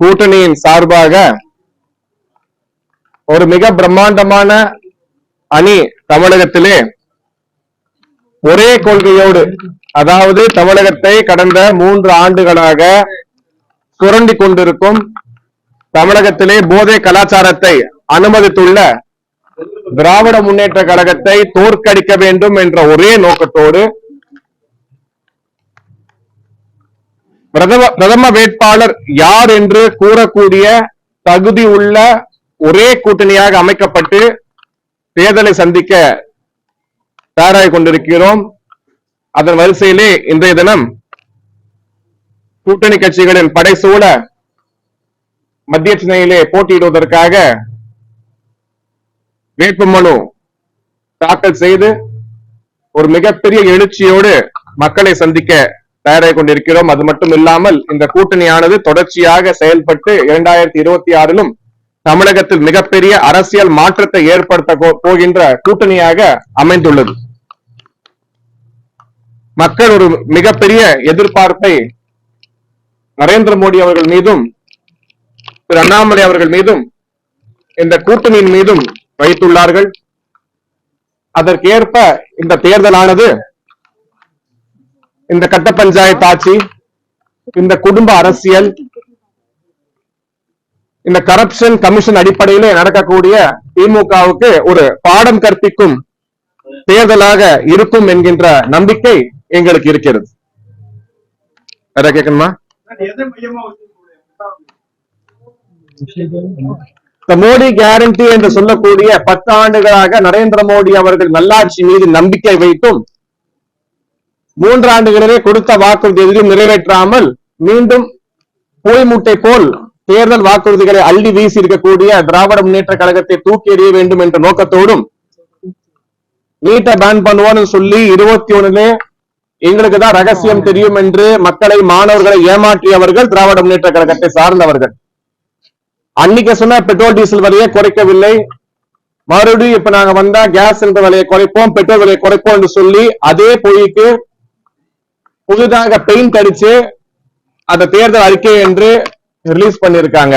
கூட்டணியின் சார்பாக ஒரு மிக பிரம்மாண்டமான அணி தமிழகத்திலே ஒரே கொள்கையோடு அதாவது தமிழகத்தை கடந்த மூன்று ஆண்டுகளாக சுரண்டி கொண்டிருக்கும் தமிழகத்திலே போதை கலாச்சாரத்தை அனுமதித்துள்ள திராவிட முன்னேற்ற கழகத்தை தோற்கடிக்க வேண்டும் என்ற ஒரே நோக்கத்தோடு பிரதம பிரதம வேட்பாளர் யார் என்று கூறக்கூடிய தகுதி உள்ள ஒரே கூட்டணியாக அமைக்கப்பட்டு தேர்தலை சந்திக்க தயாராக கொண்டிருக்கிறோம். அதன் வரிசையிலே இன்றைய தினம் கூட்டணி கட்சிகளின் படைசூழ மத்திய சென்னையிலே போட்டியிடுவதற்காக வேட்புமனு தாக்கல் செய்து ஒரு மிகப்பெரிய எழுச்சியோடு மக்களை சந்திக்க தயாராக கொண்டிருக்கிறோம். அது மட்டும் இல்லாமல் இந்த கூட்டணியானது தொடர்ச்சியாக செயல்பட்டு இரண்டாயிரத்தி இருபத்தி ஆறிலும் தமிழகத்தில் மிகப்பெரிய அரசியல் மாற்றத்தை ஏற்படுத்த போகின்ற கூட்டணியாக அமைந்துள்ளது. மக்கள் ஒரு மிகப்பெரிய எதிர்பார்ப்பை நரேந்திர மோடி அவர்கள் மீதும் திரு அண்ணாமலை அவர்கள் மீதும் இந்த கூட்டணியின் மீதும் வைத்துள்ளார்கள். அதற்கேற்ப இந்த தேர்தலானது இந்த கட்ட பஞ்சாயத்து ஆட்சி இந்த குடும்ப அரசியல் இந்த கரப்ஷன் கமிஷன் அடிப்படையில நடக்கக்கூடிய திமுகவுக்கு ஒரு பாடம் கற்பிக்கும் தேர்தலாக இருக்கும் என்கின்ற நம்பிக்கை எங்களுக்கு இருக்கிறது. வேற கேட்கணுமா இந்த மோடி கேரண்டி என்று சொல்லக்கூடிய பத்து ஆண்டுகளாக நரேந்திர மோடி அவர்கள் நல்லாட்சி மீது நம்பிக்கை வைத்தும் மூன்று ஆண்டுகளிலே கொடுத்த வாக்குறுதி எதையும் நிறைவேற்றாமல் மீண்டும் போய் மூட்டை போல் தேர்தல் வாக்குறுதிகளை அள்ளி வீசி இருக்கக்கூடிய திராவிட முன்னேற்ற கழகத்தை தூக்கி எறிய வேண்டும் என்ற நோக்கத்தோடும் நீட்டை பேன் பண்ணுவோம்னு சொல்லி இருபத்தி ஒண்ணுல எங்களுக்கு தான் ரகசியம் தெரியும் என்று மக்களை மாணவர்களை ஏமாற்றியவர்கள் திராவிட முன்னேற்ற கழகத்தை சார்ந்தவர்கள். அன்னைக்கு சொன்ன பெட்ரோல் டீசல் விலையை குறைக்கவில்லை. மறுபடியும் இப்ப நாங்க வந்தா கேஸ் சிலிண்டர் விலையை குறைப்போம் பெட்ரோல் விலையை குறைப்போம் என்று சொல்லி அதே பொய்க்கு புதுதாக பெயிண்ட் அடிச்சு அந்த தேர்தல் அறிக்கை என்று ரிலீஸ் பண்ணிருக்காங்க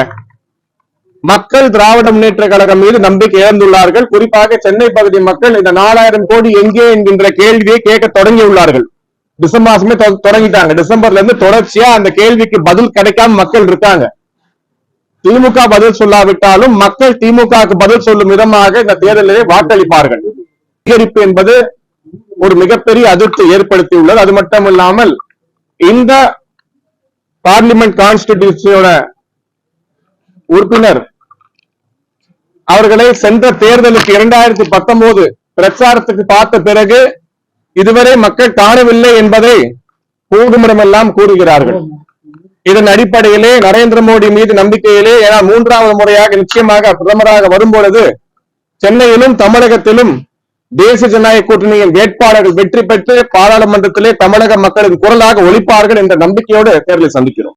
மக்கள் திராவிட முன்னேற்ற கழகம் மீது நம்பிக்கை இழந்துள்ளார்கள். குறிப்பாக சென்னை பகுதி மக்கள் இந்த நாலாயிரம் கோடி எங்கே என்கின்ற கேள்வியை கேட்க தொடங்கியுள்ளார்கள். டிசம்பர் மாசமே தொடங்கிட்டாங்க. டிசம்பர்ல இருந்து தொடர்ச்சியா அந்த கேள்விக்கு பதில் கிடைக்காம மக்கள் இருக்காங்க. திமுக பதில் சொல்லாவிட்டாலும் மக்கள் திமுகவுக்கு பதில் சொல்லும் விதமாக இந்த தேர்தலிலே வாக்களிப்பார்கள். அதிகரிப்பு என்பது ஒரு மிகப்பெரிய அதிர்ச்சி ஏற்படுத்தியுள்ளது. அது மட்டும் இல்லாமல் இந்த பார்லிமெண்ட் கான்ஸ்டிடியூஷனோட உறுப்பினர் அவர்களை சென்ற தேர்தலுக்கு இரண்டாயிரத்தி பத்தொன்பது பிரச்சாரத்துக்கு பார்த்த பிறகு இதுவரை மக்கள் காணவில்லை என்பதை கூடுமிடமெல்லாம் கூறுகிறார்கள். இதன் அடிப்படையிலே நரேந்திர மோடி மீது நம்பிக்கையிலே ஏன்னா மூன்றாவது முறையாக நிச்சயமாக பிரதமராக வரும்பொழுது சென்னையிலும் தமிழகத்திலும் தேசிய ஜனநாயக கூட்டணியின் வேட்பாளர்கள் வெற்றி பெற்று பாராளுமன்றத்திலே தமிழக மக்களின் குரலாக ஒழிப்பார்கள் என்ற நம்பிக்கையோடு தேர்தலை சந்திக்கிறோம்.